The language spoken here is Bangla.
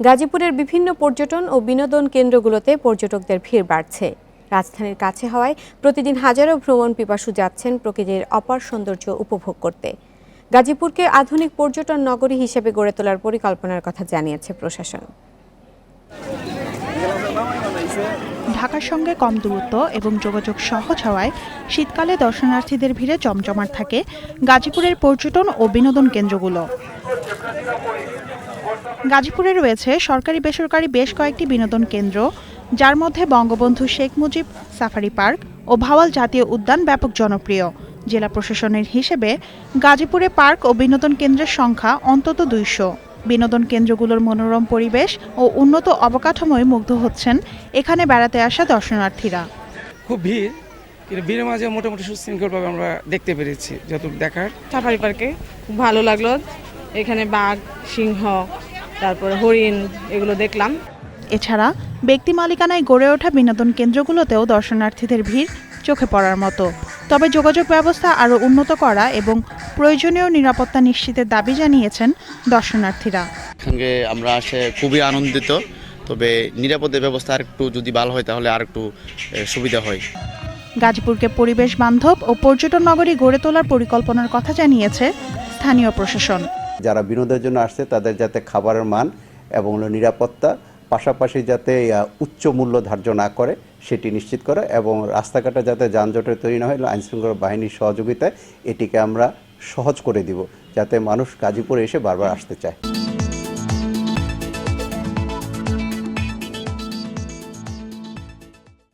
গাজীপুরের বিভিন্ন পর্যটন ও বিনোদন কেন্দ্রগুলোতে পর্যটকদের ভিড় বাড়ছে। রাজধানীর কাছে হওয়ায় প্রতিদিন হাজারো ভ্রমণ পিপাসু যাচ্ছেন প্রকৃতির অপার সৌন্দর্য উপভোগ করতে। গাজীপুরকে আধুনিক পর্যটন নগরী হিসেবে গড়ে তোলার পরিকল্পনার কথা জানিয়েছে প্রশাসন। ঢাকার সঙ্গে কম দূরত্ব এবং যোগাযোগ সহজ হওয়ায় শীতকালে দর্শনার্থীদের ভিড়ে জমজমাট থাকে গাজীপুরের পর্যটন ও বিনোদন কেন্দ্রগুলো। গাজীপুরে রয়েছে সরকারি বেসরকারি বেশ কয়েকটি বিনোদন কেন্দ্র যার মধ্যে বঙ্গবন্ধু শেখ মুজিব সাফারি পার্ক ও ভাওয়াল জাতীয় উদ্যান ব্যাপক জনপ্রিয়। জেলা প্রশাসনের হিসেবে গাজীপুরে পার্ক ও বিনোদন কেন্দ্রের সংখ্যা অন্তত দুইশো। বিনোদন কেন্দ্রগুলোর মনোরম পরিবেশ ও উন্নত অবকাঠামোয় মুগ্ধ হচ্ছেন এখানে বেড়াতে আসা দর্শনার্থীরা। খুব ভিড় কিন্তু ভিড়ের মাঝে মোটামুটি সুশৃঙ্খলভাবে আমরা দেখতে পেরেছি যতটুকু দেখার। সাফারি পার্কে খুব ভালো লাগল। এখানে বাঘ সিংহ তারপরে হরিণ এগুলো দেখলাম। এছাড়া ব্যক্তি মালিকানায় গড়ে ওঠা বিনোদন কেন্দ্রগুলোতেও দর্শনার্থীদের ভিড় চোখে পড়ার মতো। তবে যোগাযোগ ব্যবস্থা আরও উন্নত করা এবং প্রয়োজনীয় নিরাপত্তা নিশ্চিতের দাবি জানিয়েছেন দর্শনার্থীরা। সঙ্গে আমরা আসে খুবই আনন্দিত। তবে নিরাপত্তা ব্যবস্থা আর একটু যদি ভালো হয় তাহলে আর একটু সুবিধা হয়। গাজীপুরকে পরিবেশ বান্ধব ও পর্যটন নগরী গড়ে তোলার পরিকল্পনার কথা জানিয়েছে স্থানীয় প্রশাসন। যারা বিনোদের জন্য আসছে, তাদের যাতে খাবারের মান এবং নিরাপত্তা, পাশাপাশি যাতে উচ্চ মূল্য ধার্য না করে, সেটি নিশ্চিত করে এবং রাস্তাঘাটে যাতে যানজটের তৈরি না হয় আইনশৃঙ্খলা বাহিনীর সহযোগিতায় এটিকে আমরা সহজ করে দিব, যাতে মানুষ গাজীপুরে এসে বারবার আসতে চায়।